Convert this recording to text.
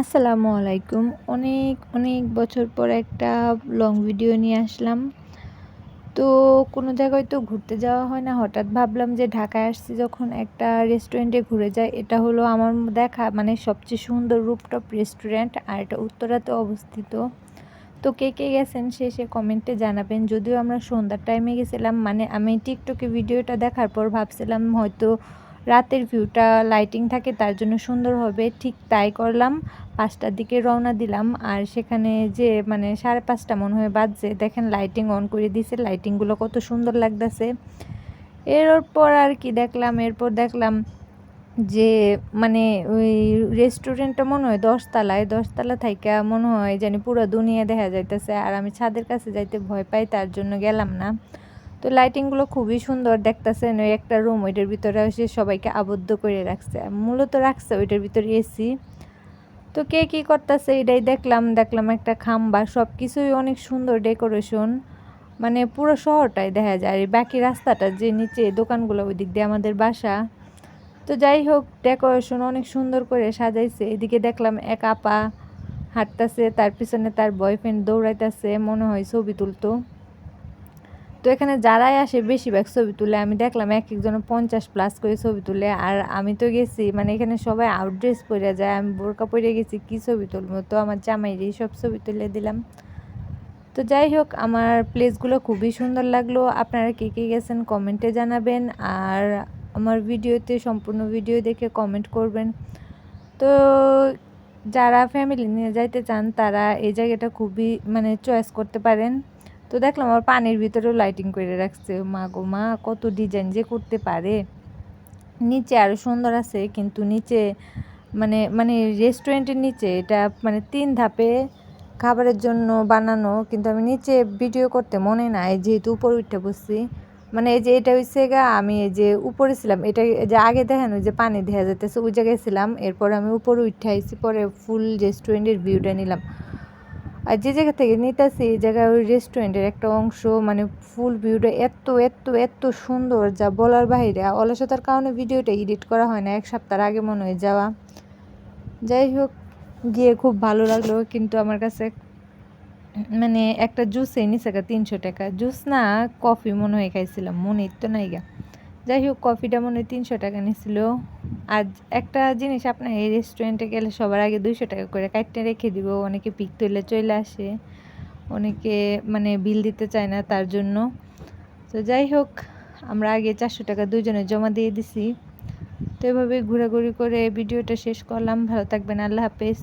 আসসালামু আলাইকুম। অনেক অনেক বছর পর একটা লং ভিডিও নিয়ে আসলাম। তো কোনো জায়গায় তো ঘুরতে যাওয়া হয় না। হঠাৎ ভাবলাম যে ঢাকায় আসছি যখন একটা রেস্টুরেন্টে ঘুরে যাই। এটা হলো আমার দেখা মানে সবচেয়ে সুন্দর রূপটপ রেস্টুরেন্ট আর এটা উত্তরাতে অবস্থিত। তো কে কে গেছেন সে সে কমেন্টে জানাবেন। যদিও আমরা সন্ধ্যার টাইমে গেছিলাম মানে আমি টিকটকে ভিডিওটা দেখার পর ভাবছিলাম হয়তো রাতের ভিউটা লাইটিং থাকে, তার জন্য সুন্দর হবে। ঠিক তাই করলাম, পাঁচটার দিকে রওনা দিলাম। আর সেখানে যে মানে সাড়ে পাঁচটা মনে হয় বাজছে, দেখেন লাইটিং অন করে দিছে লাইটিংগুলো কত সুন্দর লাগতেছে। এরপর আর কি দেখলাম, এরপর দেখলাম যে মানে ওই রেস্টুরেন্টটা মনে হয় দশতলায়, দশতলা থাইকা মনে হয় জানি পুরো দুনিয়া দেখা যাইতেছে। আর আমি ছাদের কাছে যাইতে ভয় পাই, তার জন্য গেলাম না। তো লাইটিংগুলো খুবই সুন্দর দেখতেছেন, ওই একটা রুম ওইটার ভিতরে এসে সবাইকে আবদ্ধ করে রাখছে। মূলত রাখছে ওইটার ভিতরে এসি তো কে কী করতেছে, এটাই দেখলাম দেখলাম একটা খাম্বা সব কিছুই অনেক সুন্দর ডেকোরেশন মানে পুরো শহরটাই দেখা যায়, আর বাকি রাস্তাটা যে নিচে, দোকানগুলো ওই দিক দিয়ে আমাদের বাসা। তো যাই হোক ডেকোরেশন অনেক সুন্দর করে সাজাইছে। এদিকে দেখলাম এক আপা হাঁটতেছে, তার পিছনে তার বয়ফ্রেন্ড দৌড়াইতেছে, মনে হয় ছবি তুলতো। তো এখানে যারাই আসে বেশিরভাগ ছবি তুলে, আমি দেখলাম এক একজন পঞ্চাশ প্লাস করে ছবি তুলে, আর আমি তো গেছি মানে এখানে সবাই আউটড্রেস পরে যায়, আমি বোরকা পরে গেছি, কী ছবি তুলবো? তো আমার জামাইরই সব ছবি তুলে দিলাম। তো যাই হোক, আমার প্লেসগুলো খুবই সুন্দর লাগল। আপনারা কে কে গেছেন কমেন্টে জানাবেন, আর আমার ভিডিওতে সম্পূর্ণ ভিডিও দেখে কমেন্ট করবেন। তো যারা ফ্যামিলি নিয়ে যাইতে চান, তারা এই জায়গাটা খুবই মানে চয়েস করতে পারেন। তো দেখলাম আমার পানির ভিতরেও লাইটিং করে রাখছে। মা গো, মা কত ডিজাইন যে করতে পারে। নিচে আরও সুন্দর আছে, কিন্তু নিচে মানে মানে রেস্টুরেন্টের নিচে এটা মানে তিন ধাপে খাবারের জন্য বানানো, কিন্তু আমি নিচে ভিডিও করতে মনে নাই, যেহেতু উপরে উঠে বসছি। মানে এই যে এটা হচ্ছে গা, আমি এই যে উপরে ছিলাম, এটা যে আগে দেখেন ওই যে পানি দেখা যেতেছে ওই জায়গায় ছিলাম, এরপর আমি উপরে উঠে আইসি পরে ফুল রেস্টুরেন্টের ভিউটা নিলাম। আর যে জায়গা থেকে নিতেছি, এই জায়গায় ওই রেস্টুরেন্টের একটা অংশ মানে ফুল ভিউটা এত এত এত সুন্দর, যা বলার বাইরে অলসতার কারণে ভিডিওটা এডিট করা হয় না, এক সপ্তাহ আগে মনে হয়ে যাওয়া। যাই হোক, গিয়ে খুব ভালো লাগল, কিন্তু আমার কাছে মানে একটা জুস এই নিচে তিনশো টাকা। জুস না কফি মনে হয়ে খাইছিলাম, মনে তো নাই গা। যাই হোক কফিটা মনে হয় তিনশো টাকা নিছিল। আর একটা জিনিস, আপনার এই রেস্টুরেন্টে গেলে সবার আগে দুইশো টাকা করে কাটতে রেখে দিব। অনেকে পিক তুলে চলে আসে, অনেকে মানে বিল দিতে চায় না তার জন্য। তো যাই হোক আমরা আগে চারশো টাকা দুজনে জমা দিয়ে দিছি। তো এভাবে ঘোরাঘুরি করে ভিডিওটা শেষ করলাম। ভালো থাকবেন, আল্লাহ হাফেজ।